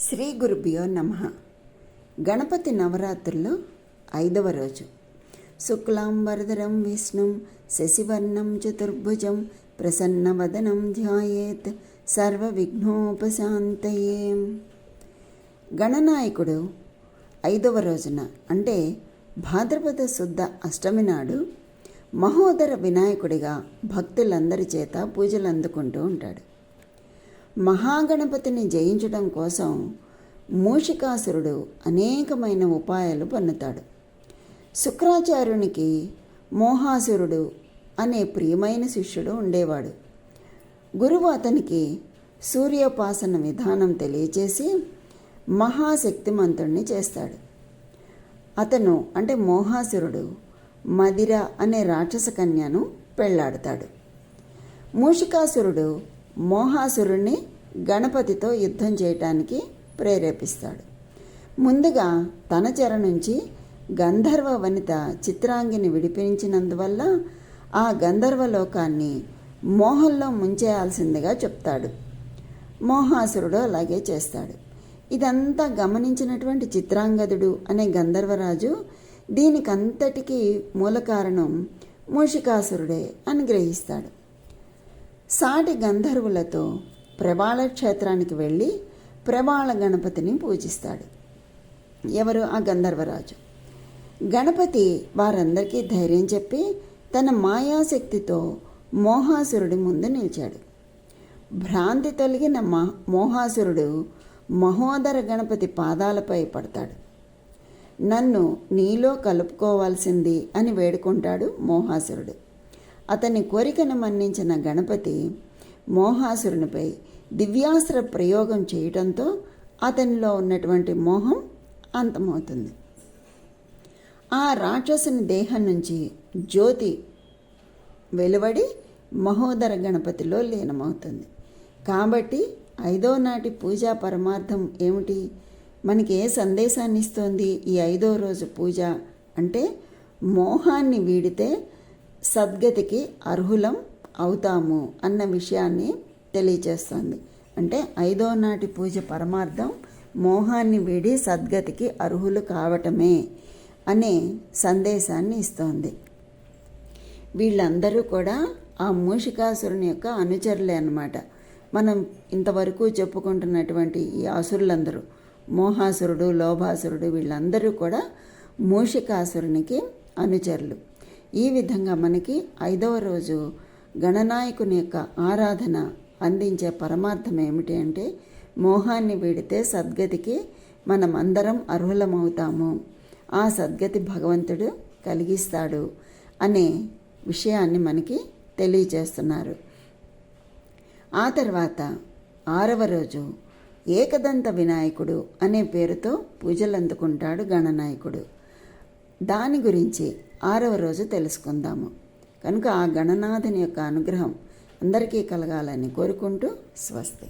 శ్రీ గురుభ్యో నమ. గణపతి నవరాత్రుల్లో ఐదవ రోజు. శుక్లాం వరదరం విష్ణుం శశివర్ణం చతుర్భుజం ప్రసన్నవదనం ధ్యాయేత్ సర్వ విఘ్నోపశాంతయే గణనాయకుడు ఐదవ రోజున అంటే భాద్రపద శుద్ధ అష్టమి నాడు మహోదర వినాయకుడిగా భక్తులందరి చేత పూజలు అందుకుంటూ ఉంటాడు. మహాగణపతిని జయించడం కోసం మూషికాసురుడు అనేకమైన ఉపాయాలు పన్నుతాడు శుక్రాచార్యునికి మోహాసురుడు అనే ప్రియమైన శిష్యుడు ఉండేవాడు. గురువు అతనికి సూర్యోపాసన విధానం తెలియచేసి మహాశక్తిమంతుణ్ణి చేస్తాడు. అతను అంటే మోహాసురుడు మదిర అనే రాక్షస కన్యను పెళ్ళాడతాడు. మూషికాసురుడు మోహాసురుణ్ణి గణపతితో యుద్ధం చేయటానికి ప్రేరేపిస్తాడు. ముందుగా తన చెర నుంచి గంధర్వ వనిత చిత్రాంగిని విడిపించినందువల్ల ఆ గంధర్వ లోకాన్ని మోహంలో ముంచేయాల్సిందిగా చెప్తాడు. మోహాసురుడు అలాగే చేస్తాడు. ఇదంతా గమనించినటువంటి చిత్రాంగదుడు అనే గంధర్వరాజు దీనికంతటికీ మూల కారణం మూషికాసురుడే అని గ్రహిస్తాడు. సాటి గంధర్వులతో ప్రభాళ క్షేత్రానికి వెళ్ళి ప్రభాళ గణపతిని పూజిస్తాడు. ఎవరు? ఆ గంధర్వరాజు. గణపతి వారందరికీ ధైర్యం చెప్పి తన మాయాశక్తితో మోహాసురుడి ముందు నిలిచాడు. భ్రాంతి తొలగిన మోహాసురుడు మహోదర గణపతి పాదాలపై పడతాడు. నన్ను నీలో కలుపుకోవాల్సింది అని వేడుకుంటాడు మోహాసురుడు. అతని కోరికను మన్నించిన గణపతి మోహాసురునిపై దివ్యాస్త్ర ప్రయోగం చేయటంతో అతనిలో ఉన్నటువంటి మోహం అంతమవుతుంది. ఆ రాక్షసుని దేహం నుంచి జ్యోతి వెలువడి మహోదర గణపతిలో లీనమవుతుంది. కాబట్టి ఐదో నాటి పూజా పరమార్థం ఏమిటి? మనకి ఏ సందేశాన్ని ఇస్తోంది ఈ ఐదో రోజు పూజ? అంటే మోహాన్ని వీడితే సద్గతికి అర్హులం అవుతాము అన్న విషయాన్ని తెలియజేస్తుంది అంటే ఐదో నాటి పూజ పరమార్థం మోహాన్ని వీడి సద్గతికి అర్హులు కావటమే అనే సందేశాన్ని ఇస్తోంది. వీళ్ళందరూ కూడా ఆ మూషికాసురుని యొక్క అనుచరులే అన్నమాట. మనం ఇంతవరకు చెప్పుకుంటున్నటువంటి ఈ అసురులందరూ మోహాసురుడు లోభాసురుడు వీళ్ళందరూ కూడా మూషికాసురునికి అనుచరులు. ఈ విధంగా మనకి ఐదవ రోజు గణనాయకుని యొక్క ఆరాధన అందించే పరమార్థం ఏమిటి అంటే మోహాన్ని వీడితే సద్గతికి మనం అందరం అర్హులమవుతాము. ఆ సద్గతి భగవంతుడు కలిగిస్తాడు అనే విషయాన్ని మనకి తెలియచేస్తున్నారు ఆ తర్వాత ఆరవ రోజు ఏకదంత వినాయకుడు అనే పేరుతో పూజలు అందుకుంటాడు గణనాయకుడు. దాని గురించి ఆరవ రోజు తెలుసుకుందాము. కనుక ఆ గణనాథుని యొక్క అనుగ్రహం అందరికీ కలగాలని కోరుకుంటూ స్వస్తి.